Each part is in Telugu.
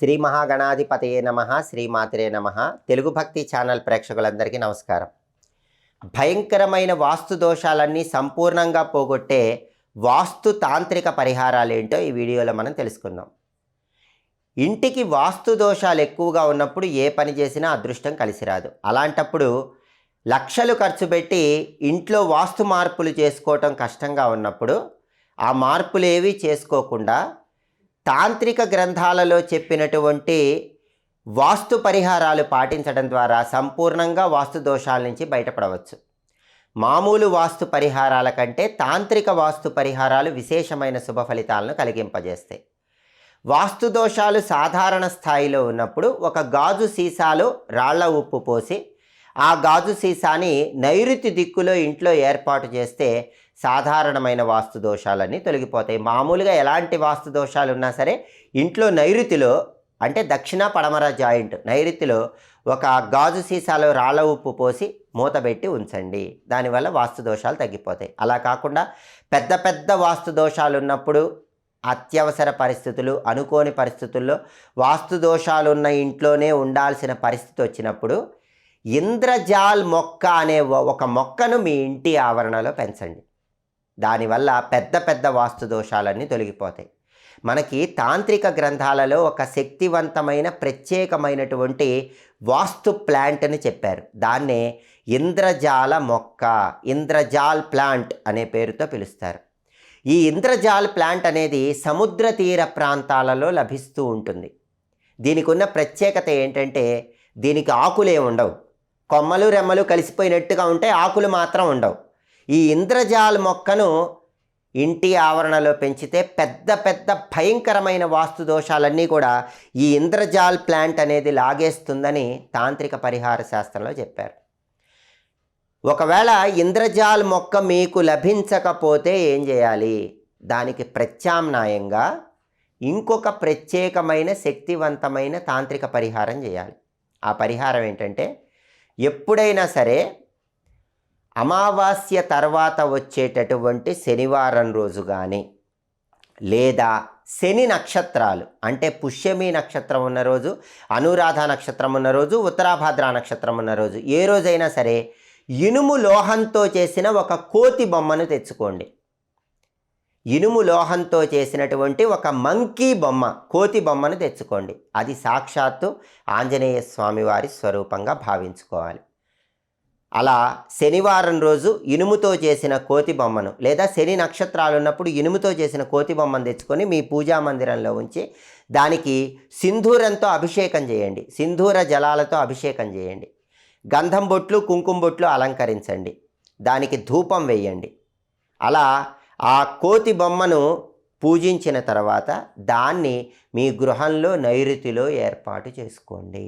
శ్రీ మహాగణాధిపతయే నమ శ్రీమాతరే నమ. తెలుగు భక్తి ఛానల్ ప్రేక్షకులందరికీ నమస్కారం. భయంకరమైన వాస్తు దోషాలన్నీ సంపూర్ణంగా పోగొట్టే వాస్తు తాంత్రిక పరిహారాలు ఏంటో ఈ వీడియోలో మనం తెలుసుకుందాం. ఇంటికి వాస్తు దోషాలు ఎక్కువగా ఉన్నప్పుడు ఏ పని చేసినా అదృష్టం కలిసి రాదు. అలాంటప్పుడు లక్షలు ఖర్చు పెట్టి ఇంట్లో వాస్తు మార్పులు చేసుకోవటం కష్టంగా ఉన్నప్పుడు ఆ మార్పులు ఏవి చేసుకోకుండా తాంత్రిక గ్రంథాలలో చెప్పినటువంటి వాస్తు పరిహారాలు పాటించడం ద్వారా సంపూర్ణంగా వాస్తు దోషాల నుంచి బయటపడవచ్చు. మామూలు వాస్తు పరిహారాల కంటే తాంత్రిక వాస్తు పరిహారాలు విశేషమైన శుభ ఫలితాలను కలిగింపజేస్తాయి. వాస్తు దోషాలు సాధారణ స్థాయిలో ఉన్నప్పుడు ఒక గాజు సీసాలో రాళ్ళ ఉప్పు పోసి ఆ గాజు సీసాని నైరుతి దిక్కులో ఇంట్లో ఏర్పాటు చేస్తే సాధారణమైన వాస్తు దోషాలన్నీ తొలగిపోతాయి. మామూలుగా ఎలాంటి వాస్తు దోషాలు ఉన్నా సరే ఇంట్లో నైరుతిలో అంటే దక్షిణ పడమర జాయింట్ నైరుతిలో ఒక గాజు సీసాలో రాళ్ళ ఉప్పు పోసి మూతబెట్టి ఉంచండి. దానివల్ల వాస్తు దోషాలు తగ్గిపోతాయి. అలా కాకుండా పెద్ద పెద్ద వాస్తు దోషాలు ఉన్నప్పుడు అత్యవసర పరిస్థితులు అనుకోని పరిస్థితుల్లో వాస్తు దోషాలు ఉన్న ఇంట్లోనే ఉండాల్సిన పరిస్థితి వచ్చినప్పుడు ఇంద్రజాల్ మొక్క అనే ఒక మొక్కను మీ ఇంటి ఆవరణలో పెంచండి. దానివల్ల పెద్ద పెద్ద వాస్తు దోషాలన్నీ తొలగిపోతాయి. మనకి తాంత్రిక గ్రంథాలలో ఒక శక్తివంతమైన ప్రత్యేకమైనటువంటి వాస్తు ప్లాంట్ అని చెప్పారు. దాన్నే ఇంద్రజాల మొక్క ఇంద్రజాల్ ప్లాంట్ అనే పేరుతో పిలుస్తారు. ఈ ఇంద్రజాల్ ప్లాంట్ అనేది సముద్ర తీర ప్రాంతాలలో లభిస్తూ ఉంటుంది. దీనికి ఉన్న ప్రత్యేకత ఏంటంటే దీనికి ఆకులే ఉండవు. కొమ్మలు రెమ్మలు కలిసిపోయినట్టుగా ఉంటే ఆకులు మాత్రం ఉండవు. ఈ ఇంద్రజాల్ మొక్కను ఇంటి ఆవరణలో పెంచితే పెద్ద పెద్ద భయంకరమైన వాస్తు దోషాలన్నీ కూడా ఈ ఇంద్రజాల్ ప్లాంట్ అనేది లాగేస్తుందని తాంత్రిక పరిహార శాస్త్రంలో చెప్పారు. ఒకవేళ ఇంద్రజాల్ మొక్క మీకు లభించకపోతే ఏం చేయాలి? దానికి ప్రత్యామ్నాయంగా ఇంకొక ప్రత్యేకమైన శక్తివంతమైన తాంత్రిక పరిహారం చేయాలి. ఆ పరిహారం ఏంటంటే ఎప్పుడైనా సరే అమావాస్య తర్వాత వచ్చేటటువంటి శనివారం రోజు కానీ లేదా శని నక్షత్రాలు అంటే పుష్యమి నక్షత్రం ఉన్న రోజు అనురాధ నక్షత్రం ఉన్న రోజు ఉత్తరాభాద్ర నక్షత్రం ఉన్న రోజు ఏ రోజైనా సరే ఇనుము లోహంతో చేసిన ఒక కోతి బొమ్మను తెచ్చుకోండి. ఇనుము లోహంతో చేసినటువంటి ఒక మంకీ బొమ్మ కోతి బొమ్మను తెచ్చుకోండి. అది సాక్షాత్తు ఆంజనేయ స్వామివారి స్వరూపంగా భావించుకోవాలి. అలా శనివారం రోజు ఇనుముతో చేసిన కోతి బొమ్మను లేదా శని నక్షత్రాలు ఉన్నప్పుడు ఇనుముతో చేసిన కోతి బొమ్మను తెచ్చుకొని మీ పూజా మందిరంలో ఉంచి దానికి సింధూరంతో అభిషేకం చేయండి. సింధూర జలాలతో అభిషేకం చేయండి. గంధం బొట్లు కుంకుమ బొట్లు అలంకరించండి. దానికి ధూపం వేయండి. అలా ఆ కోతి బొమ్మను పూజించిన తర్వాత దాన్ని మీ గృహంలో నైరుతిలో ఏర్పాటు చేసుకోండి.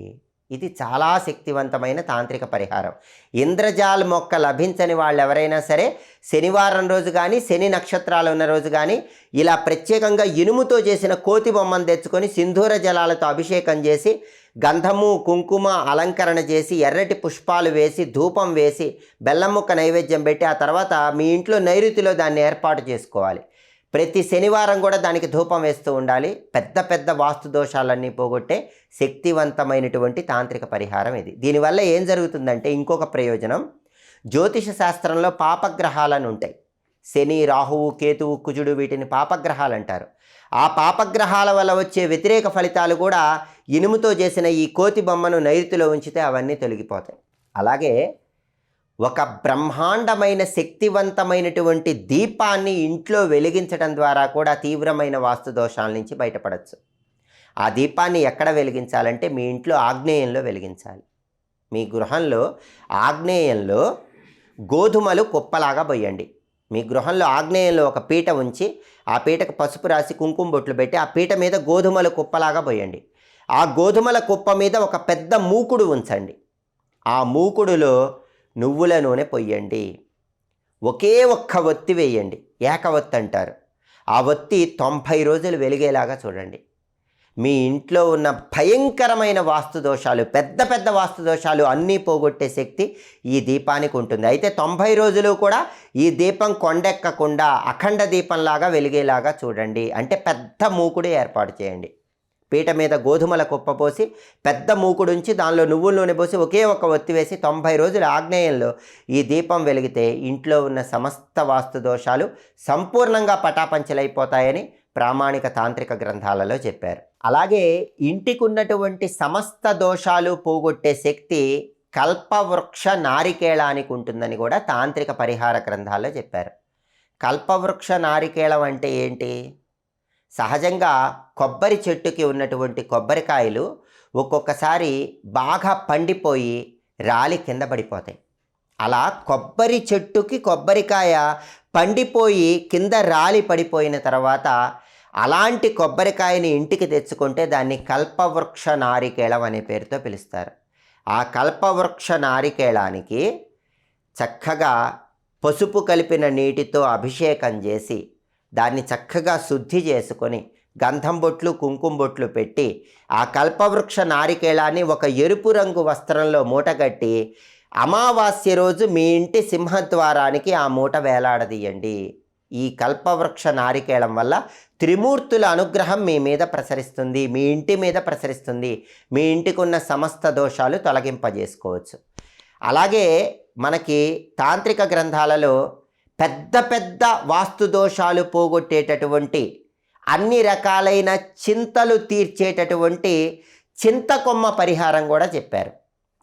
ఇది చాలా శక్తివంతమైన తాంత్రిక పరిహారం. ఇంద్రజాల్ మొక్క లభించని వాళ్ళు ఎవరైనా సరే శనివారం రోజు కానీ శని నక్షత్రాలు ఉన్న రోజు కానీ ఇలా ప్రత్యేకంగా ఇనుముతో చేసిన కోతి బొమ్మను తెచ్చుకొని సింధూర జలాలతో అభిషేకం చేసి గంధము కుంకుమ అలంకరణ చేసి ఎర్రటి పుష్పాలు వేసి ధూపం వేసి బెల్లం ముక్క నైవేద్యం పెట్టి ఆ తర్వాత మీ ఇంట్లో నైరుతిలో దాన్ని ఏర్పాటు చేసుకోవాలి. ప్రతి శనివారం కూడా దానికి ధూపం వేస్తూ ఉండాలి. పెద్ద పెద్ద వాస్తు దోషాలన్నీ పోగొట్టే శక్తివంతమైనటువంటి తాంత్రిక పరిహారం ఇది. దీనివల్ల ఏం జరుగుతుందంటే ఇంకొక ప్రయోజనం. జ్యోతిష శాస్త్రంలో పాపగ్రహాలను ఉంటాయి. శని రాహువు కేతువు కుజుడు వీటిని పాపగ్రహాలు అంటారు. ఆ పాపగ్రహాల వల్ల వచ్చే వ్యతిరేక ఫలితాలు కూడా ఇనుముతో చేసిన ఈ కోతి బొమ్మను నైరుతిలో ఉంచితే అవన్నీ తొలగిపోతాయి. అలాగే ఒక బ్రహ్మాండమైన శక్తివంతమైనటువంటి దీపాన్ని ఇంట్లో వెలిగించడం ద్వారా కూడా తీవ్రమైన వాస్తు దోషాల నుంచి బయటపడవచ్చు ఆ దీపాన్ని ఎక్కడ వెలిగించాలంటే మీ ఇంట్లో ఆగ్నేయంలో వెలిగించాలి. మీ గృహంలో ఆగ్నేయంలో గోధుమలు కుప్పలాగా పోయండి మీ గృహంలో ఆగ్నేయంలో ఒక పీట ఉంచి ఆ పీటకు పసుపు రాసి కుంకుమ బొట్లు పెట్టి ఆ పీట మీద గోధుమలు కుప్పలాగా పోయండి ఆ గోధుమల కుప్ప మీద ఒక పెద్ద మూకుడు ఉంచండి. ఆ మూకుడులో నువ్వుల నూనె పొయ్యండి. ఒకే ఒక్క ఒత్తి వేయండి. ఏకవత్తి అంటారు. ఆ ఒత్తి తొంభై రోజులు వెలిగేలాగా చూడండి. మీ ఇంట్లో ఉన్న భయంకరమైన వాస్తు దోషాలు పెద్ద పెద్ద వాస్తు దోషాలు అన్నీ పోగొట్టే శక్తి ఈ దీపానికి ఉంటుంది. అయితే తొంభై రోజులు కూడా ఈ దీపం కొండెక్కకుండా అఖండ దీపంలాగా వెలిగేలాగా చూడండి. అంటే పెద్ద మూకుడు ఏర్పాటు చేయండి. పీట మీద గోధుమల కుప్ప పోసి పెద్ద మూకుడుంచి దానిలో నువ్వుల నూనె పోసి ఒకే ఒక ఒత్తి వేసి తొంభై రోజుల ఆగ్నేయంలో ఈ దీపం వెలిగితే ఇంట్లో ఉన్న సమస్త వాస్తు దోషాలు సంపూర్ణంగా పటాపంచలైపోతాయని ప్రామాణిక తాంత్రిక గ్రంథాలలో చెప్పారు. అలాగే ఇంటికి ఉన్నటువంటి సమస్త దోషాలు పోగొట్టే శక్తి కల్పవృక్ష నారికేళానికి ఉంటుందని కూడా తాంత్రిక పరిహార గ్రంథాల్లో చెప్పారు. కల్పవృక్ష నారికేళం అంటే ఏంటి? సహజంగా కొబ్బరి చెట్టుకి ఉన్నటువంటి కొబ్బరికాయలు ఒక్కొక్కసారి బాగా పండిపోయి రాలి కింద పడిపోతాయి. అలా కొబ్బరి చెట్టుకి కొబ్బరికాయ పండిపోయి కింద రాలి పడిపోయిన తర్వాత అలాంటి కొబ్బరికాయని ఇంటికి తెచ్చుకుంటే దాన్ని కల్పవృక్ష నారికేళం అనే పేరుతో పిలుస్తారు. ఆ కల్పవృక్ష నారికేళానికి చక్కగా పసుపు కలిపిన నీటితో అభిషేకం చేసి దాన్ని చక్కగా శుద్ధి చేసుకొని గంధం బొట్లు కుంకుమ బొట్లు పెట్టి ఆ కల్పవృక్ష నారికేళాన్ని ఒక ఎరుపు రంగు వస్త్రంలో మూటగట్టి అమావాస్య రోజు మీ ఇంటి సింహద్వారానికి ఆ మూట వేలాడదీయండి. ఈ కల్పవృక్ష నారికేళం వల్ల త్రిమూర్తుల అనుగ్రహం మీ మీద ప్రసరిస్తుంది మీ ఇంటి మీద ప్రసరిస్తుంది. మీ ఇంటికి ఉన్న సమస్త దోషాలు తొలగింపజేసుకోవచ్చు. అలాగే మనకి తాంత్రిక గ్రంథాలలో పెద్ద పెద్ద వాస్తు దోషాలు పోగొట్టేటటువంటి అన్ని రకాలైన చింతలు తీర్చేటటువంటి చింతకొమ్మ పరిహారం కూడా చెప్పారు.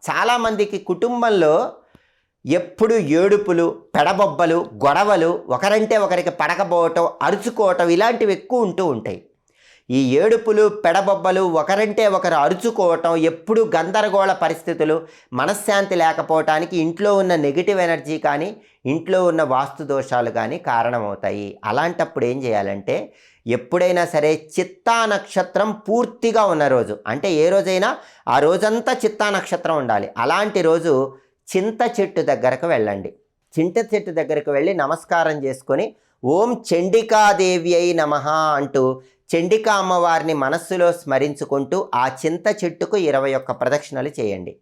చాలామందికి కుటుంబంలో ఎప్పుడు ఏడుపులు పెడబొబ్బలు గొడవలు ఒకరంటే ఒకరికి పడకపోవటం అరుచుకోవటం ఇలాంటివి ఎక్కువ ఉంటూ ఉంటాయి. ఈ ఏడుపులు పెడబొబ్బలు ఒకరంటే ఒకరు అరుచుకోవటం ఎప్పుడు గందరగోళ పరిస్థితులు మనశ్శాంతి లేకపోవటానికి ఇంట్లో ఉన్న నెగిటివ్ ఎనర్జీ కానీ ఇంట్లో ఉన్న వాస్తు దోషాలు కానీ కారణమవుతాయి. అలాంటప్పుడు ఏం చేయాలంటే ఎప్పుడైనా సరే చిత్తా నక్షత్రం పూర్తిగా ఉన్న రోజు అంటే ఏ రోజైనా ఆ రోజంతా చిత్తా నక్షత్రం ఉండాలి. అలాంటి రోజు చింత చెట్టు దగ్గరకు వెళ్ళండి. చింత చెట్టు దగ్గరకు వెళ్ళి నమస్కారం చేసుకొని ఓం చండికాదేవి అయి నమ అంటూ చండికా అమ్మవారిని మనస్సులో స్మరించుకుంటూ ఆ చింత చెట్టుకు ఇరవై ఒక్క ప్రదక్షిణలు చేయండి.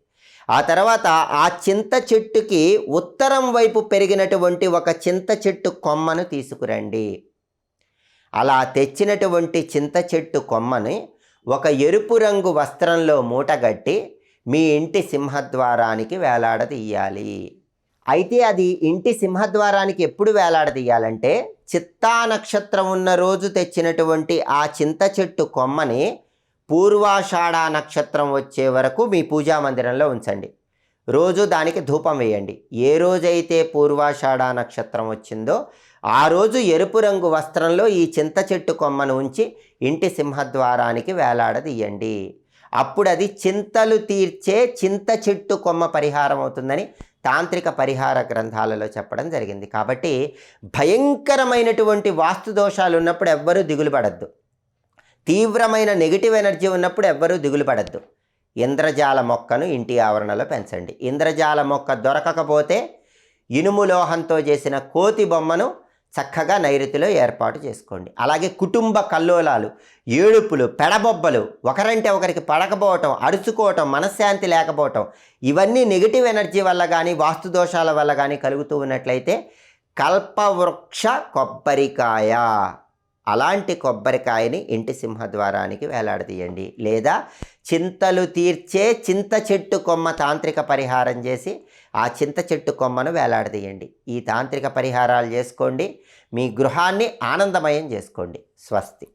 ఆ తర్వాత ఆ చింత చెట్టుకి ఉత్తరం వైపు పెరిగినటువంటి ఒక చింత చెట్టు కొమ్మను తీసుకురండి. అలా తెచ్చినటువంటి చింత చెట్టు కొమ్మని ఒక ఎరుపు రంగు వస్త్రంలో మూటగట్టి మీ ఇంటి సింహద్వారానికి వేలాడదీయాలి. అయితే అది ఇంటి సింహద్వారానికి ఎప్పుడు వేలాడదీయాలంటే చిత్తా నక్షత్రం ఉన్న రోజు తెచ్చినటువంటి ఆ చింత చెట్టు కొమ్మని పూర్వాషాఢ నక్షత్రం వచ్చే వరకు మీ పూజా మందిరంలో ఉంచండి. రోజు దానికి ధూపం వేయండి. ఏ రోజైతే పూర్వాషాఢ నక్షత్రం వచ్చిందో ఆ రోజు ఎరుపు రంగు వస్త్రంలో ఈ చింత చెట్టు కొమ్మను ఉంచి ఇంటి సింహద్వారానికి వేలాడదీయండి. అప్పుడు అది చింతలు తీర్చే చింత చెట్టు కొమ్మ పరిహారం అవుతుందని తాంత్రిక పరిహార గ్రంథాలలో చెప్పడం జరిగింది. కాబట్టి భయంకరమైనటువంటి వాస్తు దోషాలు ఉన్నప్పుడు ఎవ్వరూ దిగులు పడద్దు. తీవ్రమైన నెగిటివ్ ఎనర్జీ ఉన్నప్పుడు ఎవ్వరూ దిగులు పడద్దు. ఇంద్రజాల మొక్కను ఇంటి ఆవరణలో పెంచండి. ఇంద్రజాల మొక్క దొరకకపోతే ఇనుము లోహంతో చేసిన కోతి బొమ్మను చక్కగా నైరుతిలో ఏర్పాటు చేసుకోండి. అలాగే కుటుంబ కల్లోలాలు ఏడుపులు పెడబొబ్బలు ఒకరంటే ఒకరికి పడకపోవటం అరుచుకోవటం మనశ్శాంతి లేకపోవటం ఇవన్నీ నెగిటివ్ ఎనర్జీ వల్ల కానీ వాస్తు దోషాల వల్ల కానీ కలుగుతూ ఉన్నట్లయితే కల్పవృక్ష కొబ్బరికాయ. అలాంటి కొబ్బరికాయని ఇంటి సింహద్వారానికి వేలాడదీయండి. లేదా చింతలు తీర్చే చింత చెట్టు కొమ్మ తాంత్రిక పరిహారం చేసి ఆ చింత చెట్టు కొమ్మను వేలాడదీయండి. ఈ తాంత్రిక పరిహారాలు చేసుకోండి. మీ గృహాన్ని ఆనందమయం చేసుకోండి. స్వస్తి.